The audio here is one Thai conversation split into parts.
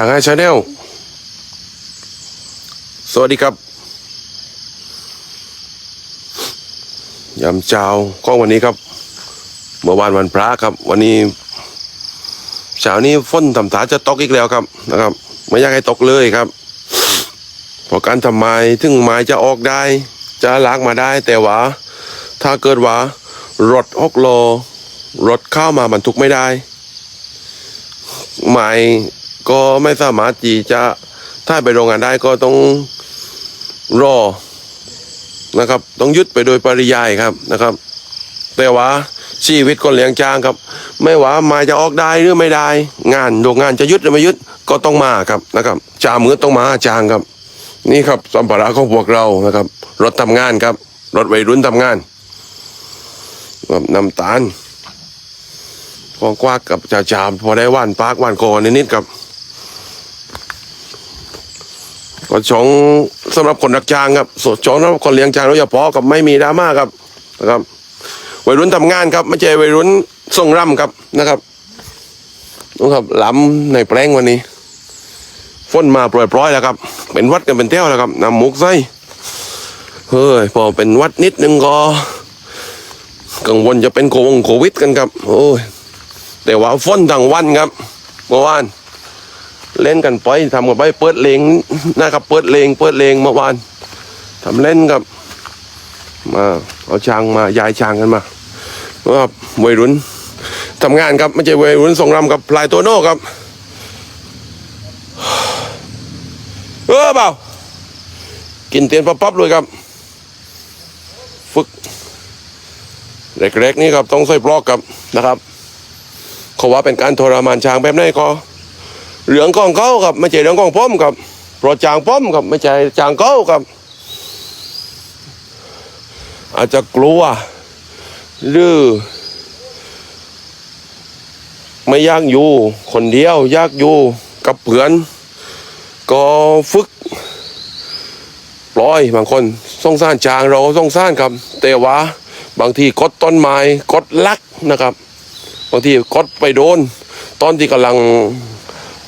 ช่างให้ชาแนลสวัสดีครับยำเจ้าก็วันนี้ครับ เมื่อวานวันพระครับ วันนี้เช้านี้ฝนทำถาจะตกอีกแล้วครับนะครับ ไม่อยากให้ตกเลยครับเพราะการทำไม้ถึงไม้จะออกได้ จะลากมาได้ แต่ว่าถ้าเกิดว่ารถหกโลรถเข้ามาบรรทุกไม่ได้หมาย ก็ไม่สามารถที่จะถ้าไปโรงงานได้ก็ต้องรอนะครับ ต้องยึดไปโดยปริยายครับนะครับ แต่ว่าชีวิตคนเลี้ยงจ้างครับ ไม่ว่าหมายจะออกได้หรือไม่ได้ งานโรงงานจะยึดหรือไม่ยึดก็ต้องมาครับนะครับจ่ามือต้องมาจ้างครับ นี่ครับสัมภาระของพวกเรานะครับ รถทำงานครับ รถวัยรุ่นทำงานครับน้ำตาลกองกวางกับจ่าจามพอได้ว่านปากว่านคอนิดๆครับ ก็ชงสำหรับคนรักจางครับส่วนชงสำหรับคนเลี้ยงจางโดยเฉพาะกับไม่มีดราม่าครับนะครับ วัยรุ่นทำงานครับ ไม่ใช่วัยรุ่นส่งร่ำครับนะครับนะครับหล้ำในแปลงวันนี้ฝนมาปล่อยๆแล้วครับ เป็นวัดกันเป็นเที่ยวแล้วครับนำมุกใส่เฮ้ยพอเป็นวัดนิดนึงก็กังวลจะเป็นโควงโควิดกันครับ โอ้ยแต่ว่าฝนทั้งวันครับเมื่อวาน เล่นกันไปทำกันไปเปิดเลงนะครับเปิดเลงเปิดเลงเมื่อวานทำเล่นครับ มาเอาช้างมายายช้างกันมาว่าวัยรุ่นทำงานครับไม่ใช่วัยรุ่นส่งรำกับพลายตัวโน่ครับเออเปล่ากินเตียนปั๊บๆเลยครับ ฝึกเล็กๆนี่ครับต้องใส่ปลอกครับนะครับเขาว่าเป็นการทรมานช้างแบบไหนก็ เรื่องของเขาครับไม่ใช่เรื่องของผมครับเพราะจางผมครับไม่ใช่จางเขาครับ อาจจะกลัวหรือไม่ยากอยู่คนเดียวยากอยู่กับเพื่อน ก็ฝึกปล่อยบางคนสงสารจางเราก็สงสารครับ แต่ว่าบางทีกดต้นไม้กดลักนะครับ บางทีกดไปโดน ตอนที่กำลัง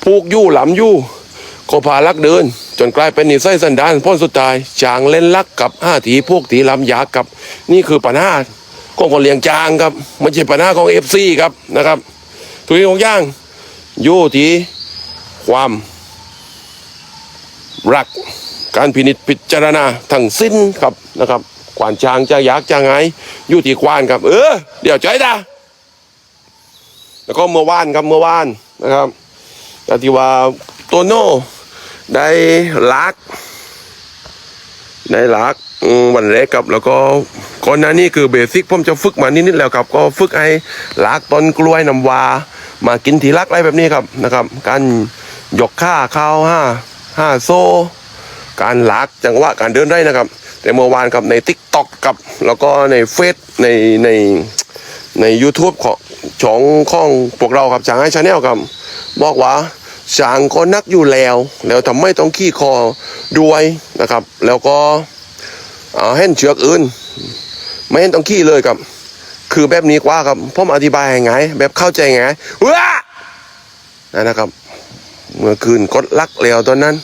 พูกยู่หลำยู่ก็พาลักเดิน จนกลายเป็นนิสัยสันดานพ้นสุดท้ายจางเล่นลักกับห้าทีพวกทีลำยากกับ นี่คือปัญหาของคนเลี้ยงจางครับไม่ใช่ปัญหาของเอฟซีครับนะครับทุกอย่างของย่างยู่ทีความ รักการพินิจพิจารณาทั้งสิ้นครับนะครับควานจางจะอยากจะไงยู่ที่ควานครับ เออ เดี๋ยวใจตาแล้วก็เมื่อวานครับเมื่อวานนะครับ แต่ที่ว่าโตโน่ได้ลัก ได้ลักวันแรกครับ แล้วก็ก่อนหน้านี้คือเบสิกผมจะฝึกมานิดๆแล้วครับ ก็ฝึกให้ลักต้นกล้วยน้ำวา มากินทีลักอะไรแบบนี้ครับนะครับ การยกข้าเข้าห้าห้าโซ่การลักจังหวะการเดินได้นะครับ แต่เมื่อวานครับในทิกตอกกับ แล้วก็ในเฟซในในใน YouTube ของช่องของพวกเราครับช้างให้ชาแนลครับบอกว่า ช้างก็นักอยู่แล้ว แล้วทำไมต้องขี้คอด้วยนะครับ แล้วก็เอาเห็นเชือกอื่น ไม่เห็นต้องขี้เลยครับ คือแบบนี้กว่าครับผมอธิบายยังไงแบบเข้าใจไงว้านั่นนะครับ เมื่อคืนกดลักแล้วตอนนั้น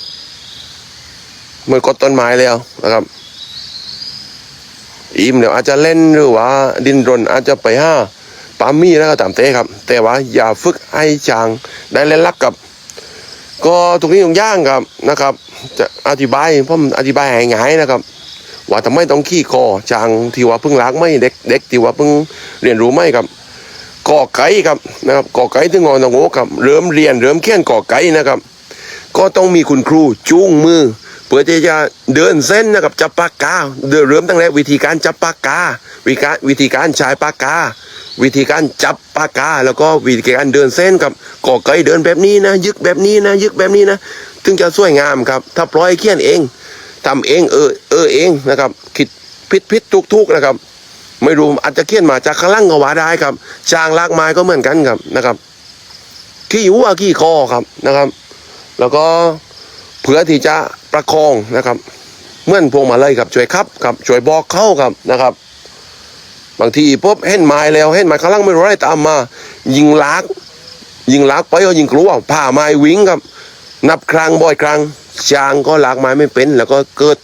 เมื่อกดต้นไม้แล้วนะครับอิ่มเดี๋ยวอาจจะเล่นหรือว่า ดินรนอาจจะไปห้าปามี่แล้วก็ตามเต้ครับ แต่ว่าอย่าฝึกให้จางได้เล่นลักกับ ก็ทุกนี้ทุกอย่างครับนะครับ จะอธิบายผมอธิบายง่ายๆนะครับ ว่าทำไมต้องขี้คอจางที่ว่าเพิ่งล้างไม่เด็กเด็กที่ว่าเพิ่งเรียนรู้ไม่ครับก่อไก่ครับนะครับก่อไก่ถึงงอนตะโงครับเริ่มเรียนเริ่มเขียนก่อไก่นะครับ ก็ต้องมีคุณครูจูงมือเพื่อที่จะเดินเส้นนะครับจับปากกาเดินเริ่มตั้งแต่วิธีการจับปากกาวิธีการวิธีการใช้ปากกา วิธีการจับปากกาแล้วก็วิธีการเดินเส้นครับก่อไก่เดินแบบนี้นะ ยึกแบบนี้นะ ยึกแบบนี้นะถึงจะสวยงามครับ ถ้าปล่อยเขียนเองทำเองเออเออเองนะครับ คิดพิษพิษทุกทุกนะครับ ไม่รู้อาจจะเขียนมาจากข้างล่างก็ว่าได้ครับจางลากไม้ก็เหมือนกันครับนะครับขี้หัวขี้คอครับนะครับ แล้วก็เพื่อที่จะประคองนะครับเมื่อนพวงมาเลยครับช่วยครับครับช่วยบอกเข้าครับนะครับ บางทีพบเห็นไม้แล้วเห็นไม้ข้างล่างไม่รู้อะไรตามมา ยิงลากยิงลากไปก็ยิงกลัวผ่าไม้วิ่งครับ นับครั้งบ่อยครั้งช้างก็ลากไม้ไม่เป็น แล้วก็เกิด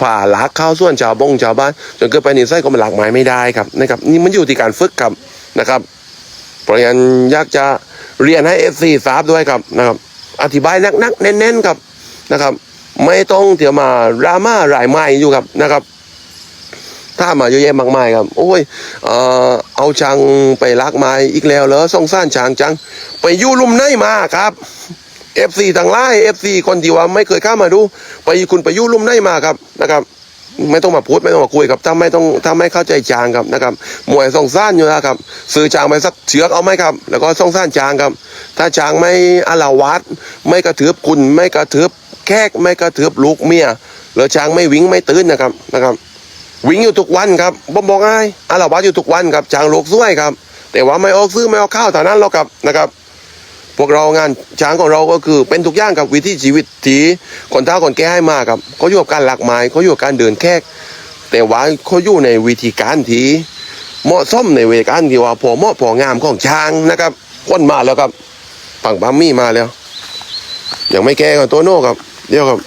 ผ่าลากเข้าส่วนชาวบงชาวบ้านจนเกิดไปนิสัยก็มันลากไม้ไม่ได้ครับนะครับนี่มันอยู่ที่การฝึกครับนะครับ เพราะฉะนั้นอยากจะเรียนให้เอฟซีทราบด้วยครับนะครับ อธิบายนักๆเน้นๆครับนะครับ ไม่ต้องเดี๋ยวมาดราม่ารายไม้อยู่ครับนะครับ ถ้ามาเยอะแยะมากมายครับ โอ้ยเออเอาช้างไปลากไม้อีกแล้วเหรอส่องซ่านช้างจัง ไปยู่ลุ่มไหนมาครับเอฟซีทางไล่เอฟซีคนที่ว่าไม่เคยเข้ามาดู ไปคุณไปยู่ลุ่มไหนมาครับนะครับไม่ต้องมาพูดไม่ต้องมาคุยครับถ้าไม่ต้องถ้าไม่เข้าใจจางครับนะครับมวยส่องซ่านอยู่แล้วครับซื้อจางไปสักเชือกเอาไหมครับ แล้วก็ส่องซ่านจางครับ ถ้าจางไม่อาลาวาดไม่กระเถือบคุณไม่กระเถือบแขกไม่กระเถือบลูกเมียหรือจางไม่วิ่งไม่ตื่นนะครับนะครับ วิ่งอยู่ทุกวันครับบ่บอกง่ายอาลาวาดอยู่ทุกวันครับจางโลกซ้วยครับ แต่ว่าไม่ออกซื้อไม่ออกข้าวเท่านั้นหรอกครับนะครับ พวกเรางานช้างของเราก็คือเป็นทุกอย่างกับวิถีชีวิตที่คนเฒ่าคนแก่ให้มาครับเขาอยู่กับการหลักไม้เขาอยู่กับการเดินแคกแต่ว่าเขาอยู่ในวิธีการที่เหมาะสมในเวการที่ว่าพอเหมาะพองามของช้างนะครับคนมาแล้วครับปังปัมมี่มาแล้วยังไม่แก่กันตัวโน่ครับเดี๋ยวครับ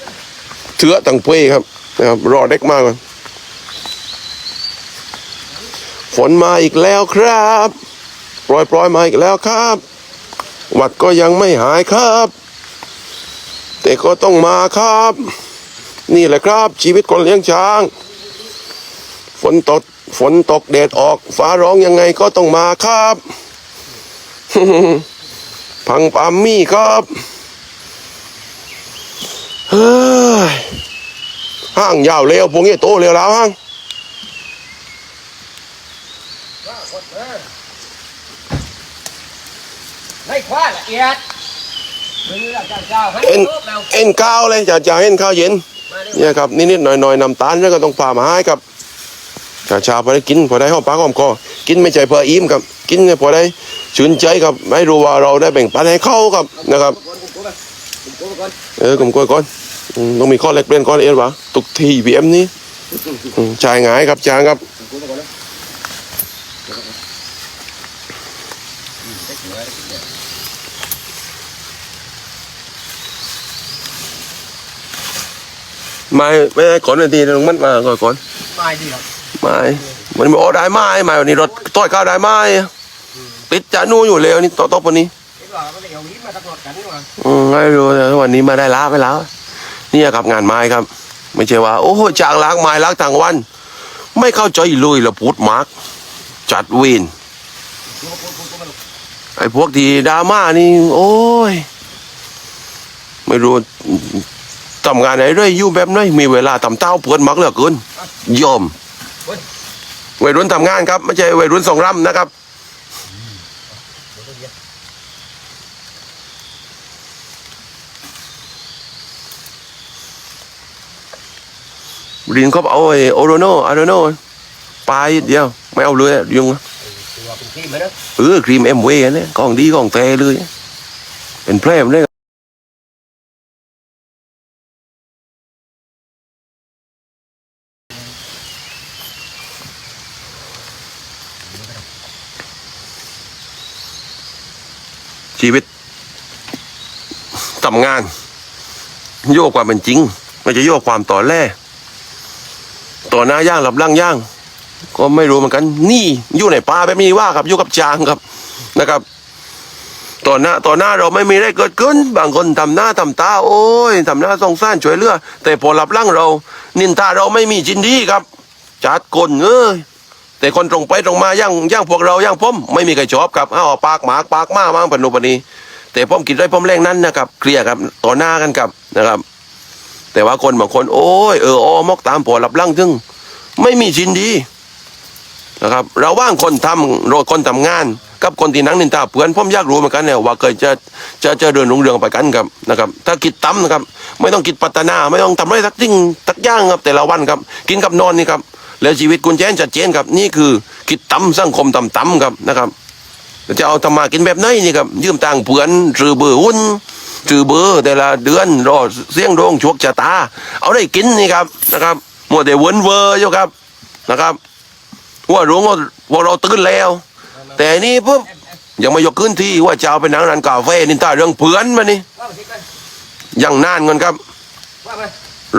เถือตังเป้ครับนะครับรอเด็กมากก่อน ฝนมาอีกแล้วครับปล่อยปล่อยมาอีกแล้วครับ หวัดก็ยังไม่หายครับ แต่ก็ต้องมาครับ นี่แหละครับ ชีวิตคนเลี้ยงช้าง ฝนตกฝนตกแดดออก ฟ้าร้องยังไงก็ต้องมาครับ พังปามมี่ครับเฮ้ยห้างยาวเร็วพวกนี้โตเร็วแล้วห้าง ให้คว้าละเอียดมือละเจ้าให้เอ็นรูปเราเอ็นข้าวเลยจะจะเอ็นข้าวเย็น เนี่ยครับนิดๆหน่อยๆน้ำตาลแล้วก็ต้องพามาให้ครับชาชาพอได้กินพอได้หองปากห้องคอกินไม่ใช่เพื่ออิ่มครับกินพอได้ชื่นใจครับไม่รู้ว่าเราได้แบ่งปันให้เขาครับนะครับเออกลมกล้วยก่อนต้องมีข้อเล็กเปลี่ยนข้อเอ็นวะตุกทีบีเอ็มนี้อืมจ่ายหงายครับจางครับ ไม่ไม่ให้ก่อนนาทีลงมันมาก่อนก่อนไม่ดีหรอกไม่มันบอกโอ้ได้ไหมไม่วันนี้รถต้อยข้าวได้ไหมติดจานูอยู่แล้วนี่โต๊ะโต๊ะปนนี้คิดว่าก็เลยเอาลิ้นมาตะกรดกันนี่หว่าอืมไม่รู้แต่วันนี้มาได้ล้าไปแล้วเนี่ยครับงานไม้ครับ ไม่ใช่ว่า โอ้โหจางล้างไม้ล้างทางวัน ไม่เข้าใจเลยละพูดมากจัดเวินไอ้พวกที่ดราม่านี่ โอ้ย ไม่รู้ ทำงานไหนเรื่อยอยู่แบบไหนมีเวลาทำเต้าเพื่อนมักเหลือเกินยอมวัยรุ่นทำงานครับไม่ใช่วัยรุ่นส่งร่ำนะครับรินเขาเอาไอ้โอโรโนอาโรโนปลายเดียว ไม่เอาเลยยุงตัวเป็นทีมไหมนะเออครีมเอ็มเวเนี่ยของดีของแท้เลย เป็นแพร่มเลย ทำงาน โยกความเป็นจริงไม่จะโยกความต่อแร่ต่อหน้าย่างหลับล่างย่าง ก็ไม่รู้เหมือนกัน นี่อยู่ในป่าแบบนี้ว่าครับอยู่กับจางครับนะครับต่อหน้าต่อหน้าเราไม่มีอะไรเกิดขึ้น บางคนทำหน้าทำตา โอ้ยทำหน้าสงสารช่วยเลือแต่พอหลับล่างเรา นินทาเราไม่มีจินดีครับจัดกลเอ้ยแต่คนตรงไปตรงมาย่างย่างพวกเราย่างผมไม่มีใครชอบครับอ้าวปากหมากปากมาบ้างปนุปนี แต่ผมคิดได้ผมแรงนั้นนะครับเคลียร์ครับต่อหน้ากันครับนะครับ แต่ว่าคนบางคน โอ้ยเอออ้อมอกตามพอหลับล่างถึงไม่มีจินดีนะครับเราว่างคนทำโรคนทำงาน กับคนที่นั่งนินทาเพื่อนผมอยากรู้เหมือนกันเนี่ยว่าเคยจะจะจะเดินรุ่งเรืองไปกันครับนะครับ ถ้าคิดต่ำนะครับ ไม่ต้องคิดพัฒนา ไม่ต้องทำอะไรสักสิ่งสักย่างครับ แต่ละวันครับ กินกับนอนนี่ครับแล้วชีวิตคุณแจ้นชัดเจนครับ นี่คือคิดต่ำสังคมตำต่ำๆครับนะครับ จะเอาทำมากินแบบไหนนี่ครับยืมตังเพื่อนซื้อเบอร์หุ้นซื้อเบอร์แต่ละเดือนรอเสียงโดงชวกชะตา เอาได้กินนี่ครับนะครับมัวแต่เวินเวอร์อยู่ครับนะครับว่ารู้ว่าพวกเราตื่นแล้ว แต่นี่ปุ๊บยังไม่ยกขึ้นที่ว่าจะเอาไปนั่งร้านกาแฟนินทาเรื่องเพื่อนมานี่ยังนานเงินครับ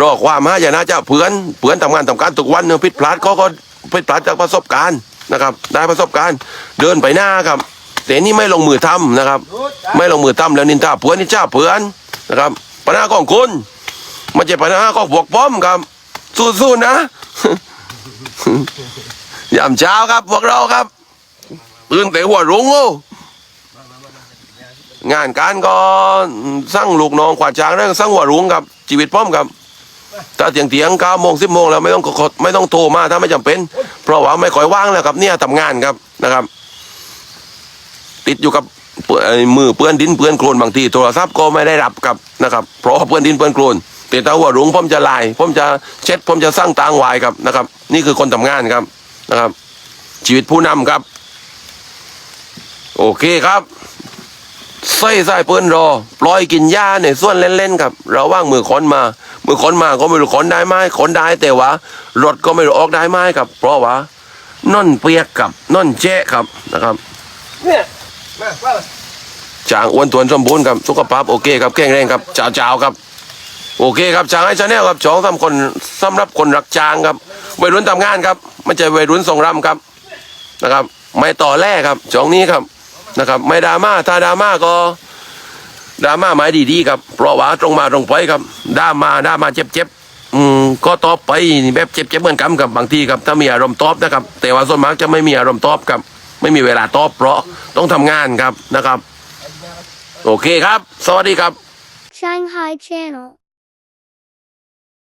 รอความหายนะเจ้าเพื่อนเพื่อนทำงานทำการทุกวันเนี่ยผิดพลาดเขาก็ผิดพลาดจากประสบการณ์นะครับ ได้ประสบการณ์เดินไปหน้าครับ แต่นี่ไม่ลงมือทำนะครับหยุดไม่ลงมือทำแล้วนินทาเพื่อนนินทาเพื่อนนะครับปัญหาของคุณไม่ใช่ปัญหาของพวกป้อมครับ สู้ๆนะยามเช้าครับพวกเราครับตื่นแต่หัวรุ้งโอ้งานการก็สร้างลูกน้องขวาดจางเรื่องสร้างหัวรุ้งครับชีวิตป้อมครับถ้าเถียงเถียงเก้าโมงสิบโมงแล้วไม่ต้องกดไม่ต้องโทรมาถ้าไม่จำเป็น เพราะว่าไม่ค่อยว่างแล้วครับเนี่ยทำงานครับนะครับ ติดอยู่กับมือเปื้อนดินเปื้อนโคลนบางทีโทรศัพท์ก็ไม่ได้รับครับนะครับเพราะว่าเปื้อนดินเปื้อนโคลนแต่ถ้าหัวรุ้งผมจะลน์ผมจะเช็ดผมจะสร้างตางวายครับนะครับ นี่คือคนทำงานครับนะครับ ชีวิตผู้นำครับ โอเคครับใส่ใส่เปิ้นรอปล่อยกินหญ้าในส่วนเล่นๆครับเราว่างมือขนมา มือขนมาก็ไม่รู้ขนได้ไหมขนได้แต่ว่ารถก็ไม่รู้ออกได้ไหมครับ เพราะว่าน่นเปียกกับน่นแจ๊ะครับนะครับ เนี่ย จางอ้วนทวนสมบูรณ์ครับสุขภาพโอเคครับแข็งแรงครับจ้าวจ้าวครับ โอเคครับจางให้ชาแนลครับสองสามคนสำหรับคนรักจางครับวัยรุ่นทำงานครับไม่ใช่วัยรุ่นส่งรำครับนะครับ ไม่ต่อแรกครับจองนี้ครับนะครับ ไม่ดราม่าถ้าดราม่าก็ดราม่าหมายดีๆครับเพราะว่าตรงมาตรงไปครับดราม่าดราม่าเจ็บๆอืมก็ตอบไปแบบเจ็บๆเหมือนกันครับบางทีครับถ้ามีอารมณ์ตอบนะครับ แต่ว่าส่วนมากจะไม่มีอารมณ์ตอบครับ ไม่มีเวลาตอบเพราะต้องทำงานครับนะครับ โอเคครับ สวัสดีครับ Shanghai Channel